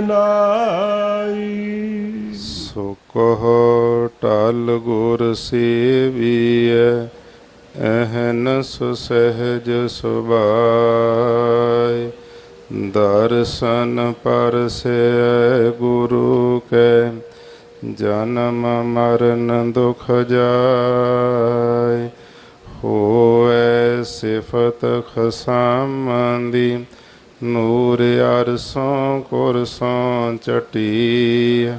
ਨਾਈ। ਸੋ ਕਹੋ ਟਲ ਗੁਰ ਸੇਵੀਐ ਅਹਨਸ ਸਹਿਜ ਸੁਭਾਇ। ਦਰਸ਼ਨ ਪਰਸੈ ਗੁਰੂ ਕੈ, ਜਨਮ ਮਰਨ ਦੁਖ ਜਾਇ। ਹੋਐ ਸਿਫਤ ਖਸਮ ਨੂਰ ਅਰਸੋਂ ਕੁਰਸੋਂ ਚਟੀ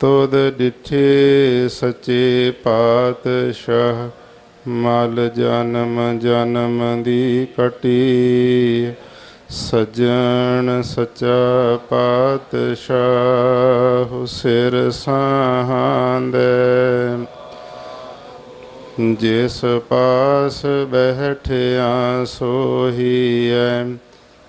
ਤੁਧ ਡਿਠੇ ਸੱਚੇ ਪਾਤਸ਼ਾਹ, ਮਲ ਜਨਮ ਜਨਮ ਦੀ ਕਟੀ ਸਜਣ ਸੱਚਾ ਪਾਤਸ਼ਾਹ, ਸਿਰ ਸਾਹਾਂਦੇ। ਜਿਸ ਪਾਸ ਬਹਿਠਿਆ ਸੋਹੀਐ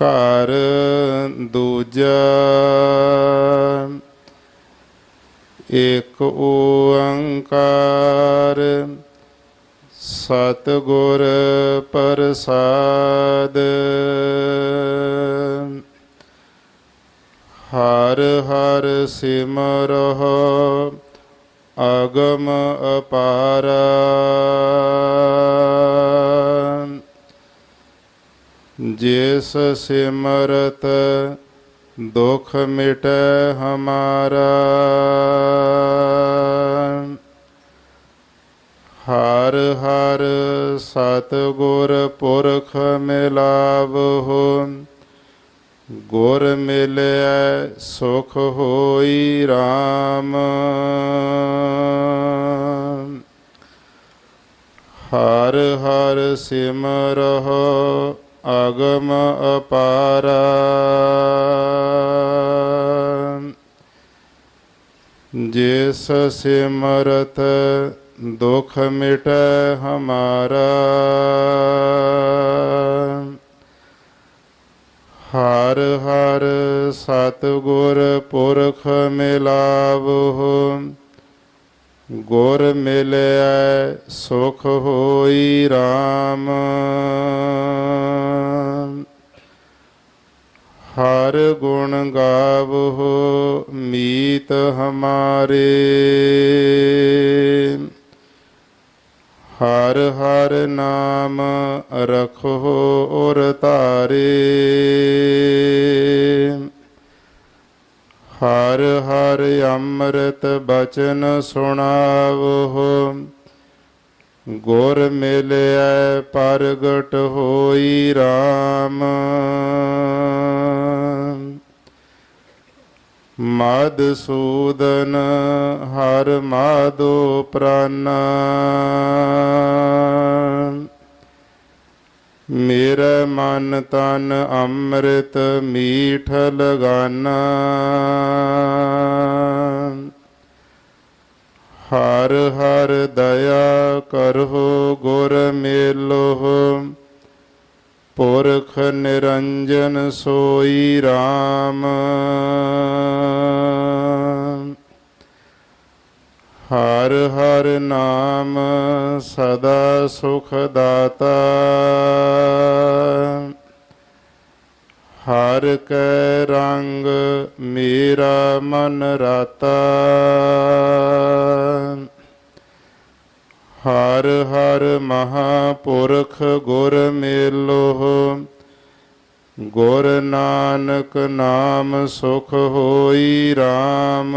ਘਰ ਦੂਜਾ। ਏਕ ਓੰਕਾਰ ਸਤਿਗੁਰ ਪ੍ਰਸਾਦ। ਹਰ ਹਰ ਸਿਮਰਹੁ ਅਗਮ ਅਪਾਰਾ। ਜਿਸ ਸਿਮਰਤ ਦੁਖ ਮਿਟੈ ਹਮਾਰਾ। ਹਰ ਹਰ ਸਤਿਗੁਰ ਪੁਰਖ ਮਿਲਾਵਹੁ, ਗੁਰ ਮਿਲਿਆ ਸੁਖ ਹੋਈ RAM ਹਰ ਹਰ ਸਿਮਰਹੁ ਅਗਮ ਅਪਾਰਾ। ਜਿਸ ਸਿਮਰਤ ਦੁਖ ਮਿਟੈ ਹਮਾਰਾ। ਹਰ ਹਰ ਸਤਿਗੁਰ ਪੁਰਖ ਮਿਲਾਵਹੁ। ਗੁਰ ਮਿਲਿਆ ਸੁਖ ਹੋਈ RAM ਹਰ ਗੁਣ ਗਾਵਹੁ ਮੀਤ ਹਮਾਰੇ। ਹਰ ਹਰ ਨਾਮ ਰਖੋ ਔਰ ਤਾਰੇ ਹਰ ਹਰ ਅੰਮ੍ਰਿਤ ਬਚਨ ਸੁਣਾਵੋ ਗੁਰ ਮਿਲਿਆ ਪ੍ਰਗਟ ਹੋਈ RAM ਮਦਸੂਦਨ ਹਰ ਮਾਧੋ ਪ੍ਰਾਨਾ। ਮੇਰਾ ਮਨ ਤਨ ਅੰਮ੍ਰਿਤ ਮੀਠ ਲਗਾਨਾ ਹਰ ਹਰ ਦਇਆ ਕਰੋ ਗੁਰ ਮੇਲੋ ਪੁਰਖ ਨਿਰੰਜਨ ਸੋਈ RAM ਹਰ ਹਰ ਨਾਮ ਸਦਾ ਸੁਖ ਦਾਤਾ। ਹਰ ਕੈ ਰੰਗ ਮੇਰਾ ਮਨ ਰਾਤਾ। ਹਰ ਹਰ ਮਹਾਪੁਰਖ ਗੁਰ ਮੇਲੋ, ਗੁਰ ਨਾਨਕ ਨਾਮ ਸੁਖ ਹੋਈ RAM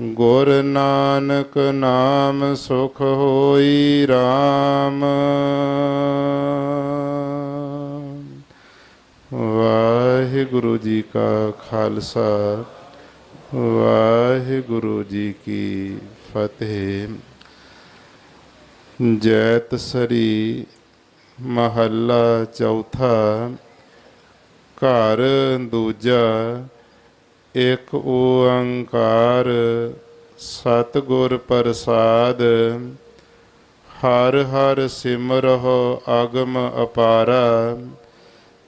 ਗੁਰ ਨਾਨਕ ਨਾਮ ਸੁਖ ਹੋਈ RAM ਵਾਹਿਗੁਰੂ ਜੀ ਕਾ ਖਾਲਸਾ, ਵਾਹਿਗੁਰੂ ਜੀ ਕੀ ਫਤਿਹ। ਜੈਤ ਸਰੀ ਮਹੱਲਾ ਚੌਥਾ, ਘਰ ਦੂਜਾ ਇਕ ਓੰਕਾਰ ਸਤਿਗੁਰ ਪ੍ਰਸਾਦ, ਹਰ ਹਰ ਸਿਮਰਹੁ ਅਗਮ ਅਪਾਰਾ,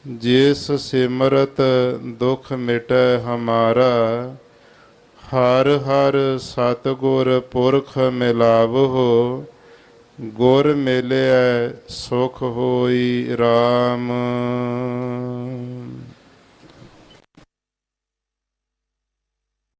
ਜਿਸ ਸਿਮਰਤ ਦੁਖ ਮਿਟੈ ਹਮਾਰਾ, ਹਰ ਹਰ ਸਤਿਗੁਰ ਪੁਰਖ ਮਿਲਾਵਹੁ, ਗੁਰ ਮਿਲਿਆ ਸੁਖ ਹੋਈ RAM